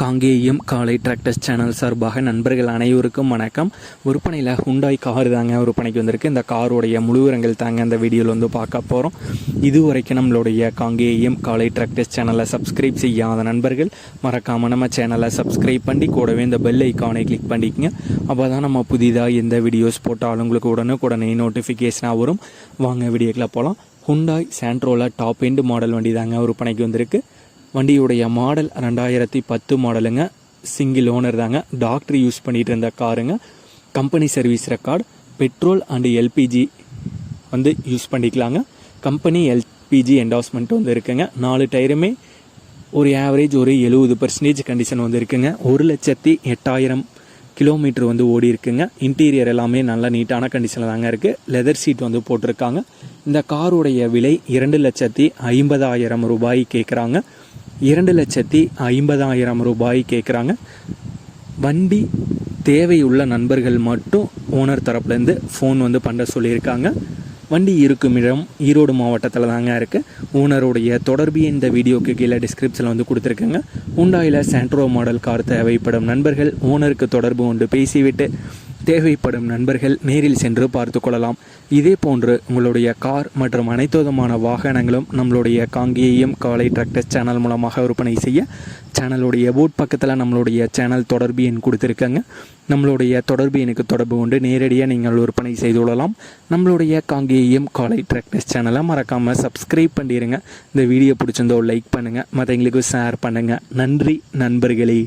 காங்கேயம் காலை tractors channel சார்பாக நண்பர்கள் அனைவருக்கும் வணக்கம். விற்பனையில் ஹுண்டாய் கார் தாங்க விற்பனைக்கு வந்திருக்கு. இந்த காரோடைய முழுவரங்கள் தாங்க இந்த வீடியோவில் வந்து பார்க்க போகிறோம் இது வரைக்கும் நம்மளுடைய காங்கேயம் காலை டிராக்டர்ஸ் சேனலை சப்ஸ்கிரைப் செய்யாத நண்பர்கள் மறக்காமல் நம்ம சேனலை சப்ஸ்கிரைப் பண்ணி கூடவே இந்த பெல் ஐக்கானை கிளிக் பண்ணிக்கங்க. அப்போ தான் நம்ம புதிதாக எந்த வீடியோஸ் போட்டாலும் உங்களுக்கு உடனுக்குடனே நோட்டிஃபிகேஷனாக வரும். வாங்க வீடியோக்கில் போகலாம் ஹுண்டாய் சாண்ட்ரோலா டாப் எண்டு மாடல் வண்டி தாங்க விற்பனைக்கு வந்திருக்கு. வண்டியுடைய மாடல் ரெண்டாயிரத்தி பத்து மாடலுங்க சிங்கிள் ஓனர் தாங்க. டாக்டர் யூஸ் பண்ணிட்டு இருந்த காருங்க. Company service record petrol and LPG வந்து யூஸ் பண்ணிக்கலாங்க. கம்பெனி எல்பிஜி என்டாஸ்மெண்ட் வந்து இருக்குங்க. நாலு டயருமே ஒரு ஆவரேஜ் ஒரு எழுபது பர்சன்டேஜ் கண்டிஷன் வந்து இருக்குங்க. ஒரு லட்சத்தி எட்டாயிரம் கிலோமீட்டர் வந்து ஓடி இருக்குங்க. இன்டீரியர் எல்லாமே நல்ல நீட்டான கண்டிஷனில் தாங்க இருக்குது லெதர் சீட் வந்து போட்டிருக்காங்க. இந்த காருடைய விலை இரண்டு லட்சத்தி ஐம்பதாயிரம் ரூபாய் கேட்குறாங்க இரண்டு லட்சத்தி ஐம்பதாயிரம் ரூபாய் கேட்குறாங்க வண்டி தேவையுள்ள நண்பர்கள் மட்டும் ஓனர் தரப்புலேருந்து ஃபோன் வந்து பண்ண சொல்லியிருக்காங்க. வண்டி இருக்கும் இடம் ஈரோடு மாவட்டத்தில் தாங்க இருக்குது ஓனருடைய தொடர்பு இந்த வீடியோக்கு கீழே டிஸ்கிரிப்ஷனில் வந்து கொடுத்துருக்கேங்க. உண்டாயில் சாண்ட்ரோ மாடல் கார் தேவைப்படும் நண்பர்கள் ஓனருக்கு தொடர்பு கொண்டு பேசிவிட்டு தேவைப்படும் நண்பர்கள் நேரில் சென்று பார்த்து கொள்ளலாம். இதே போன்று உங்களுடைய கார் மற்றும் அனைத்து விதமான வாகனங்களும் நம்மளுடைய காங்கியையும் காலை டிராக்டர் சேனல் மூலமாக விற்பனை செய்ய சேனலுடைய போட் பக்கத்தில் நம்மளுடைய சேனல் தொடர்பு எண் கொடுத்துருக்காங்க. நம்மளுடைய தொடர்பு எனக்கு தொடர்பு கொண்டு நேரடியாக நீங்கள் விற்பனை செய்து கொள்ளலாம். நம்மளுடைய காங்கேயம் காலை டிராக்டர்ஸ் சேனலை மறக்காமல் சப்ஸ்கிரைப் பண்ணிடுங்க இந்த வீடியோ பிடிச்சிருந்தோ லைக் பண்ணுங்கள் மற்றவங்களுக்கு ஷேர் பண்ணுங்கள் நன்றி நண்பர்களே.